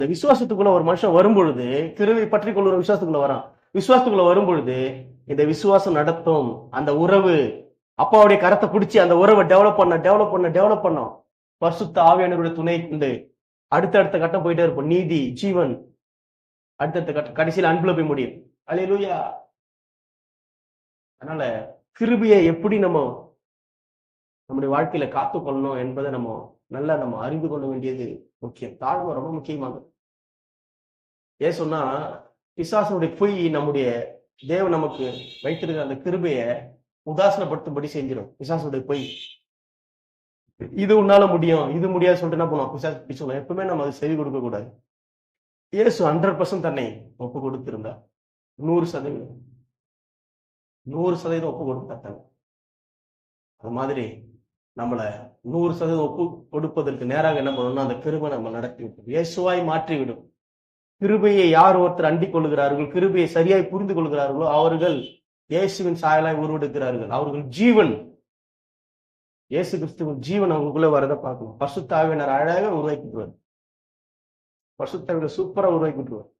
இந்த விசுவாசத்துக்குள்ள ஒரு மனுஷன் வரும்பொழுது கிருவை பற்றி கொள்ளுற விசுவாசத்துக்குள்ள வரான். விசுவாசத்துக்குள்ள வரும்பொழுது இந்த விசுவாசம் நடத்தும் அந்த உறவு அப்பாவுடைய கரத்தை பிடிச்சி அந்த உறவை டெவலப் பண்ண டெவலப் பண்ண டெவலப் பண்ணோம் பரிசுத்த ஆவியானவருடைய துணை கொண்டு அடுத்தடுத்த கட்டம் போயிட்டே இருப்போம். நீதி ஜீவன். அடுத்தடுத்த கட்டம் கடைசியில் அன்புல போய் முடியும். அல்லேலூயா அதனால கிருபியை எப்படி நம்ம நம்முடைய வாழ்க்கையில காத்துக்கொள்ளணும் என்பதை நம்ம நல்லா நம்ம அறிந்து கொள்ள வேண்டியது முக்கியம். தாழ்மை ரொம்ப முக்கியமானது. ஏன் சொன்னா பிசாசனுடைய பொய் நம்முடைய தேவன் நமக்கு வைத்திருக்கிற அந்த கிருபையை உதாசனப்படுத்தும்படி செஞ்சிடும் பிசாசனுடைய பொய். இது உன்னால முடியும் இது முடியாது சொல்லிட்டு என்ன பண்ணுவோம் பிசாசு பொய் எப்பவுமே நம்ம அது செவி கொடுக்க கூடாது. இயேசு ஹண்ட்ரட் பர்சன்ட் தன்னை ஒப்பு கொடுத்திருந்தா நூறு சதவீதம். நூறு சதவீதம் ஒப்பு கொடுத்தாங்க அது மாதிரி நம்மளை நூறு சதவீதம் ஒப்பு கொடுப்பதற்கு நேராக என்ன பண்ணணும்னா அந்த கிருபை நம்ம நடத்தி விட்டோம் இயேசுவாய் மாற்றிவிடும். கிருபையை யார் ஒருத்தர் அண்டிக் கொள்கிறார்கள் கிருபையை சரியாய் புரிந்து கொள்கிறார்களோ அவர்கள் இயேசுவின் சாயலாய் உருவெடுக்கிறார்கள். அவர்கள் ஜீவன். இயேசு கிறிஸ்துவின் ஜீவன் அவங்களுக்குள்ள வரதை பார்க்கணும். பசுத்தாவினர் அழகாக உருவாக்கி விட்டுருவார் பசுத்தாவினர் சூப்பரா உருவாக்கி விட்டுருவார்